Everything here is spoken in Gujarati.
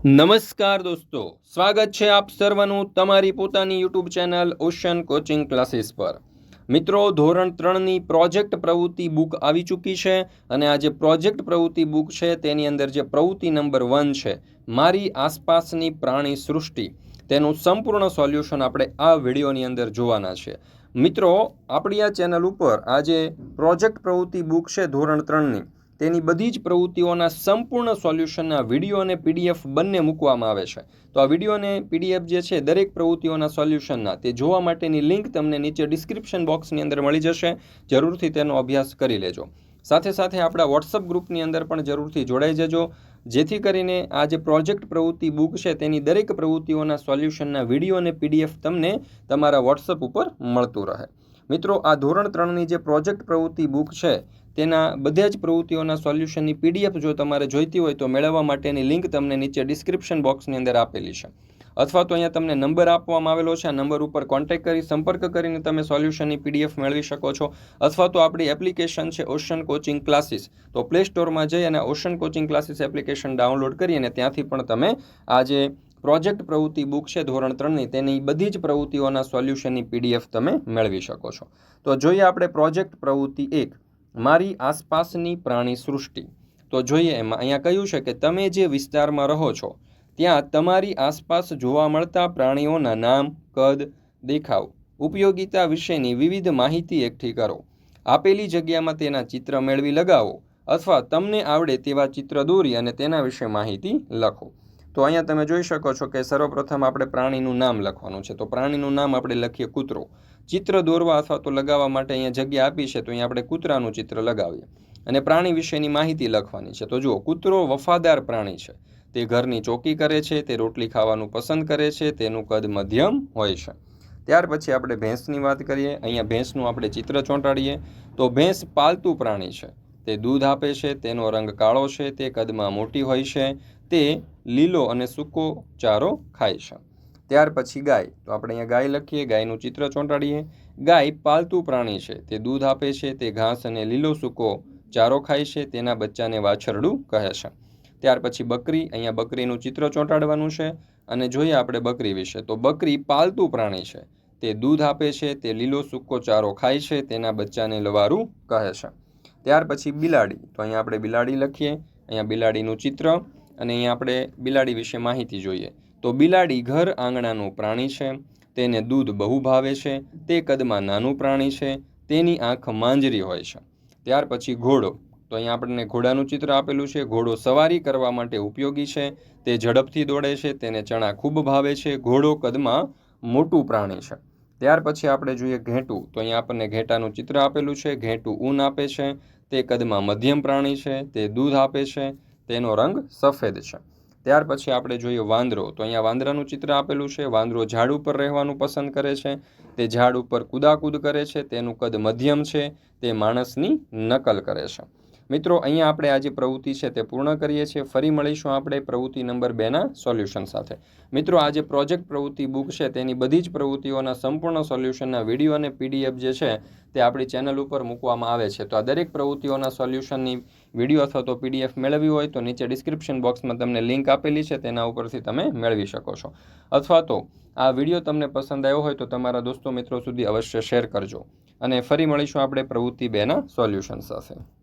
નમસ્કાર દોસ્તો, સ્વાગત છે આપ સર્વનું તમારી પોતાની YouTube channel ocean coaching classes પર. મિત્રો, ધોરણ ત્રણની પ્રોજેક્ટ પ્રવૃત્તિ બુક આવી ચૂકી છે અને આ જે પ્રોજેક્ટ પ્રવૃત્તિ બુક છે તેની અંદર જે પ્રવૃત્તિ નંબર વન છે, મારી આસપાસની પ્રાણી સૃષ્ટિ, તેનું સંપૂર્ણ સોલ્યુશન આપણે આ વિડીયોની અંદર જોવાના છે. મિત્રો, આપણી આ ચેનલ ઉપર આ જે પ્રોજેક્ટ પ્રવૃત્તિ બુક છે ધોરણ ત્રણની તેની બધી જ પ્રવૃત્તિઓના સંપૂર્ણ સોલ્યુશનના વીડિયો અને પીડીએફ બંને મૂકવામાં આવે છે. તો આ વીડિયો અને પીડીએફ જે છે, દરેક પ્રવૃત્તિઓના સોલ્યુશનના, તે જોવા માટેની લિંક તમને નીચે ડિસ્ક્રિપ્શન બોક્સની અંદર મળી જશે. જરૂરથી તેનો અભ્યાસ કરી લેજો. સાથે સાથે આપણા વોટ્સઅપ ગ્રુપની અંદર પણ જરૂરથી જોડાઈ જજો. જેથી કરીને આ જે પ્રોજેક્ટ પ્રવૃત્તિ બુક છે, તેની દરેક પ્રવૃત્તિઓના સોલ્યુશનના વીડિયો અને પીડીએફ તમને તમારા વોટ્સઅપ ઉપર મળતું રહે. મિત્રો, આ ધોરણ ત્રણની જે પ્રોજેક્ટ પ્રવૃત્તિ બુક છે તેના બધા જ પ્રવૃત્તિઓના સોલ્યુશનની પીડીએફ જો તમારે જોઈતી હોય તો મેળવવા માટેની લિંક તમને નીચે ડિસ્ક્રિપ્શન બોક્સની અંદર આપેલી છે. અથવા તો અહીંયા તમને નંબર આપવામાં આવેલો છે. આ નંબર ઉપર કોન્ટેક્ટ કરી સંપર્ક કરીને તમે સોલ્યુશનની પીડીએફ મેળવી શકો છો. અથવા તો આપણી એપ્લિકેશન છે ઓશન કોચિંગ ક્લાસીસ. તો પ્લે સ્ટોરમાં જઈ અને ocean coaching classes application download કરી અને ત્યાંથી પણ તમે આ જે પ્રોજેક્ટ પ્રવૃત્તિ બુક છે ધોરણ ત્રણની, તેની બધી જ પ્રવૃત્તિઓના સોલ્યુશનની પીડીએફ તમે મેળવી શકો છો. તો જોઈએ આપણે પ્રોજેક્ટ પ્રવૃત્તિ એક. મારી આસપાસની પ્રાણી સૃષ્ટિ. તો જોઈએ એમાં અહીંયા કહ્યું છે કે તમે જે વિસ્તારમાં રહો છો, ત્યાં તમારી આસપાસ જોવા મળતા પ્રાણીઓના નામ, કદ, દેખાવ, ઉપયોગિતા વિશેની વિવિધ માહિતી એકઠી કરો. આપેલી જગ્યામાં તેના ચિત્ર મેળવી લગાવો અથવા તમને આવડે તેવા ચિત્ર દોરી અને તેના વિશે માહિતી લખો. તો અહીંયા તમે જોઈ શકો છો કે સર્વપ્રથમ આપણે પ્રાણીનું નામ લખવાનું છે. તો પ્રાણીનું નામ આપણે લખીએ કૂતરો. ચિત્ર દોરવા અથવા તો લગાવવા માટે અહીંયા જગ્યા આપી છે, તો અહીંયા આપણે કૂતરાનું ચિત્ર લગાવીએ. અને પ્રાણી વિશેની માહિતી લખવાની છે. તો જુઓ, કૂતરો વફાદાર પ્રાણી છે. તે ઘરની ચોકી કરે છે, તે રોટલી ખાવાનું પસંદ કરે છે, તેનું કદ મધ્યમ હોય છે. ત્યાર પછી આપણે ભેંસની વાત કરીએ. અહીંયા ભેંસનું આપણે ચિત્ર ચોંટાડીએ. તો ભેંસ પાલતુ પ્રાણી છે. તે દૂધ આપે છે, તેનો રંગ કાળો છે, તે કદમાં મોટી હોય છે, તે લીલો અને સૂકો ચારો ખાય છે. ત્યાર પછી ગાય. તો આપણે અહીંયા ગાય લખીએ, ગાયનું ચિત્ર ચોંટાડીએ. ગાય પાલતુ પ્રાણી છે. તે દૂધ આપે છે, તે ઘાસ અને લીલો સૂકો ચારો ખાય છે, તેના બચ્ચાને વાછરડું કહે છે. ત્યાર પછી બકરી, અહીંયા બકરીનું ચિત્ર ચોંટાડવાનું છે. અને જોઈએ આપણે બકરી વિશે. તો બકરી પાલતુ પ્રાણી છે. તે દૂધ આપે છે, તે લીલો સૂકો ચારો ખાય છે, તેના બચ્ચાને લવારું કહે છે. ત્યાર પછી બિલાડી. તો અહીંયા આપણે બિલાડી લખીએ. અહીંયા બિલાડીનું ચિત્ર. અને અહીંયા આપણે બિલાડી વિશે માહિતી જોઈએ. તો બિલાડી ઘર આંગણાનું પ્રાણી છે, તેને દૂધ બહુ ભાવે છે, તે કદમાં નાનું પ્રાણી છે, તેની આંખ માંજરી હોય છે. ત્યાર પછી ઘોડો, તો અહીંયા આપણને ઘોડાનું ચિત્ર આપેલું છે, ઘોડો સવારી કરવા માટે ઉપયોગી છે, તે ઝડપથી દોડે છે, તેને ચણા ખૂબ ભાવે છે, ઘોડો કદમાં મોટું પ્રાણી છે. ત્યાર પછી આપણે જોઈએ ઘેંટું, તો અહીંયા આપણને ઘેટાનું ચિત્ર આપેલું છે, ઘેંટું ઊન આપે છે, તે કદમાં મધ્યમ પ્રાણી છે, તે દૂધ આપે છે, તેનો રંગ સફેદ છે. ત્યાર પછી આપણે જોઈએ વાંદરો. તો અહીંયા વાંદરાનું ચિત્ર આપેલું છે. વાંદરો ઝાડ ઉપર રહેવાનું પસંદ કરે છે. તે ઝાડ ઉપર કુદાકૂદ કરે છે. તેનું કદ મધ્યમ છે. તે માણસની નકલ કરે છે. મિત્રો, અહીંયા આપણે આ જે પ્રવૃત્તિ છે તે પૂર્ણ કરીએ છીએ. ફરી મળીશું આપણે પ્રવૃત્તિ નંબર બેના સોલ્યુશન સાથે. મિત્રો, આ જે પ્રોજેક્ટ પ્રવૃત્તિ બુક છે તેની બધી જ પ્રવૃત્તિઓના સંપૂર્ણ સોલ્યુશનના વીડિયો અને પીડીએફ જે છે તે આપણી ચેનલ ઉપર મૂકવામાં આવે છે. તો આ દરેક પ્રવૃત્તિઓના સોલ્યુશનની વીડિયો અથવા તો પીડીએફ મેળવવી હોય તો નીચે ડિસ્ક્રિપ્શન બોક્સમાં તમને લિંક આપેલી છે, તેના ઉપરથી તમે મેળવી શકો છો. અથવા તો આ વીડિયો તમને પસંદ આવ્યો હોય તો તમારા દોસ્તો મિત્રો સુધી અવશ્ય શેર કરજો. અને ફરી મળીશું આપણે પ્રવૃત્તિ બેના સોલ્યુશન સાથે.